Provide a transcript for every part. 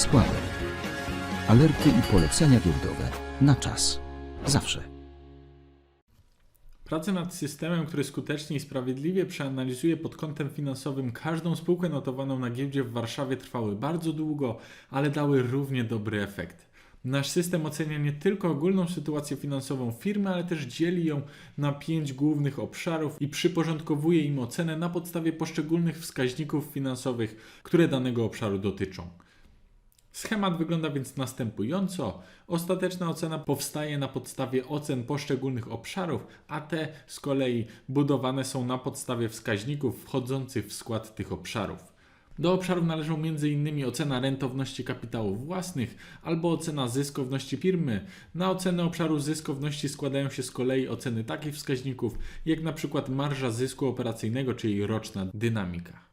Składek. Alerty i polecenia giełdowe na czas. Zawsze. Prace nad systemem, który skutecznie i sprawiedliwie przeanalizuje pod kątem finansowym każdą spółkę notowaną na giełdzie w Warszawie trwały bardzo długo, ale dały równie dobry efekt. Nasz system ocenia nie tylko ogólną sytuację finansową firmy, ale też dzieli ją na pięć głównych obszarów i przyporządkowuje im ocenę na podstawie poszczególnych wskaźników finansowych, które danego obszaru dotyczą. Schemat wygląda więc następująco. Ostateczna ocena powstaje na podstawie ocen poszczególnych obszarów, a te z kolei budowane są na podstawie wskaźników wchodzących w skład tych obszarów. Do obszarów należą m.in. ocena rentowności kapitałów własnych albo ocena zyskowności firmy. Na ocenę obszaru zyskowności składają się z kolei oceny takich wskaźników jak np. marża zysku operacyjnego czy jej roczna dynamika.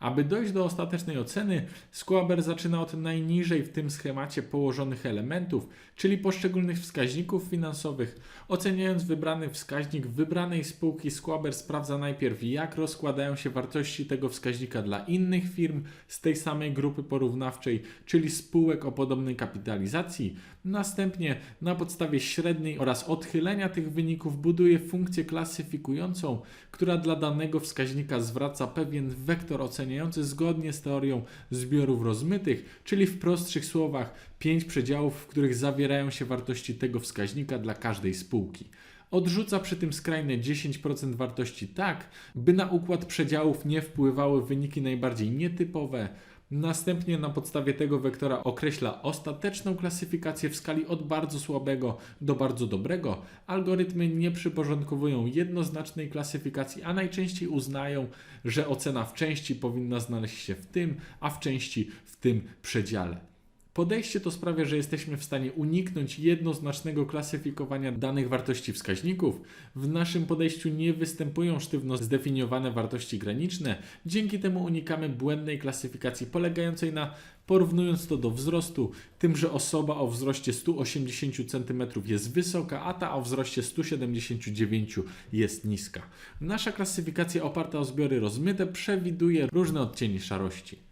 Aby dojść do ostatecznej oceny, Squaber zaczyna od najniżej w tym schemacie położonych elementów, czyli poszczególnych wskaźników finansowych. Oceniając wybrany wskaźnik wybranej spółki, Squaber sprawdza najpierw, jak rozkładają się wartości tego wskaźnika dla innych firm z tej samej grupy porównawczej, czyli spółek o podobnej kapitalizacji. Następnie na podstawie średniej oraz odchylenia tych wyników buduje funkcję klasyfikującą, która dla danego wskaźnika zwraca pewien wektor oceniający zgodnie z teorią zbiorów rozmytych, czyli w prostszych słowach pięć przedziałów, w których zawierają się wartości tego wskaźnika dla każdej spółki. Odrzuca przy tym skrajne 10% wartości tak, by na układ przedziałów nie wpływały wyniki najbardziej nietypowe. Następnie na podstawie tego wektora określa ostateczną klasyfikację w skali od bardzo słabego do bardzo dobrego. Algorytmy nie przyporządkowują jednoznacznej klasyfikacji, a najczęściej uznają, że ocena w części powinna znaleźć się w tym, a w części w tym przedziale. Podejście to sprawia, że jesteśmy w stanie uniknąć jednoznacznego klasyfikowania danych wartości wskaźników. W naszym podejściu nie występują sztywno zdefiniowane wartości graniczne. Dzięki temu unikamy błędnej klasyfikacji polegającej na porównując to do wzrostu, tym, że osoba o wzroście 180 cm jest wysoka, a ta o wzroście 179 jest niska. Nasza klasyfikacja oparta o zbiory rozmyte przewiduje różne odcienie szarości.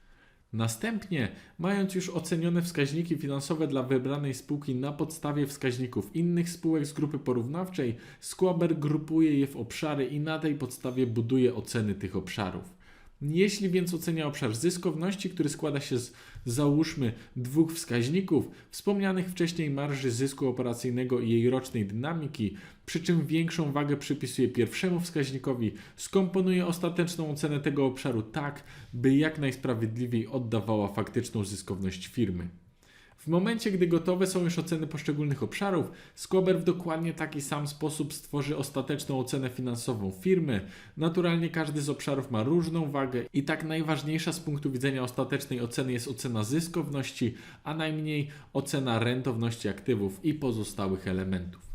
Następnie, mając już ocenione wskaźniki finansowe dla wybranej spółki na podstawie wskaźników innych spółek z grupy porównawczej, Squaber grupuje je w obszary i na tej podstawie buduje oceny tych obszarów. Jeśli więc ocenia obszar zyskowności, który składa się z załóżmy dwóch wskaźników, wspomnianych wcześniej marży zysku operacyjnego i jej rocznej dynamiki, przy czym większą wagę przypisuje pierwszemu wskaźnikowi, skomponuje ostateczną ocenę tego obszaru tak, by jak najsprawiedliwiej oddawała faktyczną zyskowność firmy. W momencie, gdy gotowe są już oceny poszczególnych obszarów, Squaber w dokładnie taki sam sposób stworzy ostateczną ocenę finansową firmy. Naturalnie każdy z obszarów ma różną wagę i tak najważniejsza z punktu widzenia ostatecznej oceny jest ocena zyskowności, a najmniej ocena rentowności aktywów i pozostałych elementów.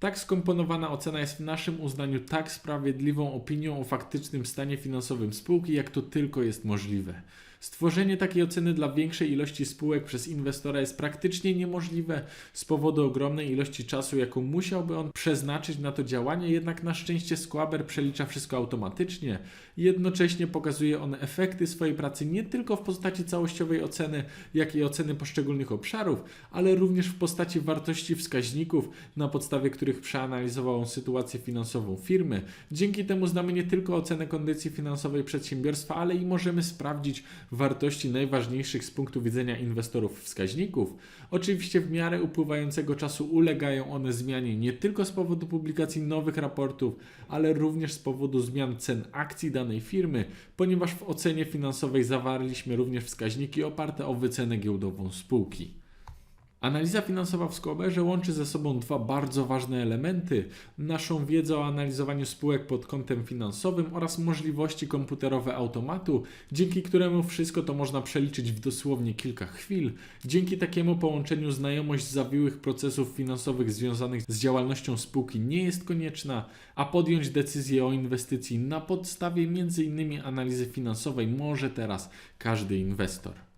Tak skomponowana ocena jest w naszym uznaniu tak sprawiedliwą opinią o faktycznym stanie finansowym spółki, jak to tylko jest możliwe. Stworzenie takiej oceny dla większej ilości spółek przez inwestora jest praktycznie niemożliwe z powodu ogromnej ilości czasu, jaką musiałby on przeznaczyć na to działanie, jednak na szczęście Squaber przelicza wszystko automatycznie. Jednocześnie pokazuje on efekty swojej pracy nie tylko w postaci całościowej oceny, jak i oceny poszczególnych obszarów, ale również w postaci wartości wskaźników, na podstawie których przeanalizował on sytuację finansową firmy. Dzięki temu znamy nie tylko ocenę kondycji finansowej przedsiębiorstwa, ale i możemy sprawdzić wartości najważniejszych z punktu widzenia inwestorów wskaźników. Oczywiście w miarę upływającego czasu ulegają one zmianie nie tylko z powodu publikacji nowych raportów, ale również z powodu zmian cen akcji danej firmy, ponieważ w ocenie finansowej zawarliśmy również wskaźniki oparte o wycenę giełdową spółki. Analiza finansowa w Squaberze łączy ze sobą dwa bardzo ważne elementy: naszą wiedzę o analizowaniu spółek pod kątem finansowym oraz możliwości komputerowe automatu, dzięki któremu wszystko to można przeliczyć w dosłownie kilka chwil. Dzięki takiemu połączeniu znajomość zawiłych procesów finansowych związanych z działalnością spółki nie jest konieczna, a podjąć decyzję o inwestycji na podstawie m.in. analizy finansowej może teraz każdy inwestor.